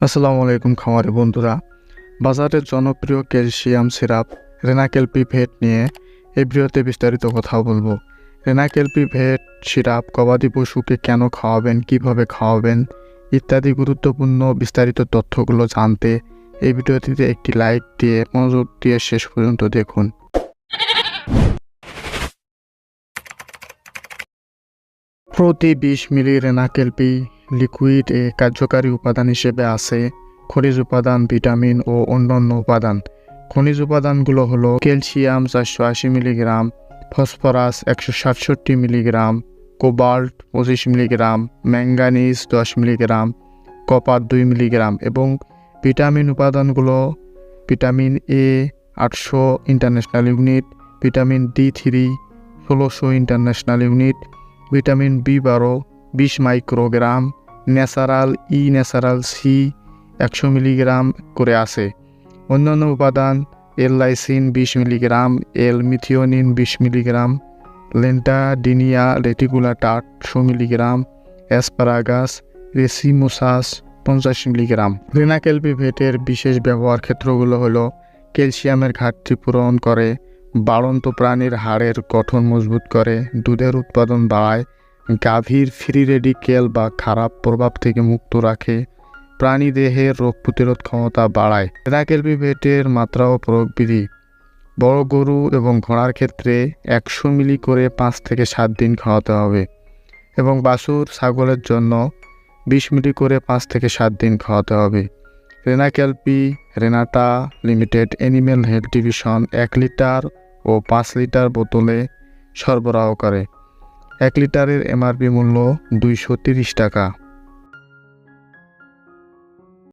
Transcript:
আসসালামু আলাইকুম খামারি বন্ধুরা। বাজারের জনপ্রিয় ক্যালসিয়াম সিরাপ রেনাকেলপি ভেট নিয়ে এই ভিডিওতে বিস্তারিত কথা বলব। রেনাকেলপি ভেট সিরাপ গবাদি পশুকে কেন খাওয়াবেন, কীভাবে খাওয়াবেন ইত্যাদি গুরুত্বপূর্ণ বিস্তারিত তথ্যগুলো জানতে এই ভিডিওটিতে একটি লাইক দিয়ে, মনোযোগ দিয়ে শেষ পর্যন্ত দেখুন। প্রতি বিশ মিলি রেনাকেলপি লিকুইড এ কার্যকারী উপাদান হিসেবে আছে খনিজ উপাদান, ভিটামিন ও অন্যান্য উপাদান। খনিজ উপাদানগুলো হলো ক্যালসিয়াম চারশো আশি মিলিগ্রাম, ফসফরাস একশো সাতষট্টি মিলিগ্রাম, কোবাল্ট পঁচিশ মিলিগ্রাম ম্যাঙ্গানিজ দশ মিলিগ্রাম, কপার দুই মিলিগ্রাম এবং ভিটামিন উপাদানগুলো ভিটামিন এ আটশো international unit, vitamin D three ষোলোশো ইন্টারন্যাশনাল ইউনিট, ভিটামিন বি বারো বিশ microgram natural E natural C একশো মিলিগ্রাম করে আছে। অন্যান্য উপাদান এল লাইসিন বিশ মিলিগ্রাম এল মিথিওনিন বিশ মিলিগ্রাম, লেন্টাডিনিয়া রেটিকুলাটা আটশো মিলিগ্রাম, অ্যাসপারাগাস রেসিমোসাস পঞ্চাশ মিলিগ্রাম। রেনাকেলপিভেটের বিশেষ ব্যবহার ক্ষেত্রগুলো হলো ক্যালসিয়ামের ঘাটতি পূরণ করে, বাড়ন্ত প্রাণীর হাড়ের গঠন মজবুত করে, দুধের উৎপাদন বাড়ায় গাভীর ফ্রি রেডিকেল বা খারাপ প্রভাব থেকে মুক্ত রাখে প্রাণী দেহের রোগ প্রতিরোধ ক্ষমতা বাড়ায়। রেনাকেলপিভেটের মাত্রা ও প্রয়োগ বিধি বড় গরু এবং ঘোড়ার ক্ষেত্রে একশো মিলি করে পাঁচ থেকে সাত দিন খাওয়াতে হবে এবং বাছুর, ছাগলের জন্য বিশ মিলি করে পাঁচ থেকে সাত দিন খাওয়াতে হবে। রেনাক্যালপি Renata limited animal health division এক লিটার ও পাঁচ লিটার বোতলে সরবরাহ করে। এক লিটারের এমআরপি মূল্য দুইশো টাকা।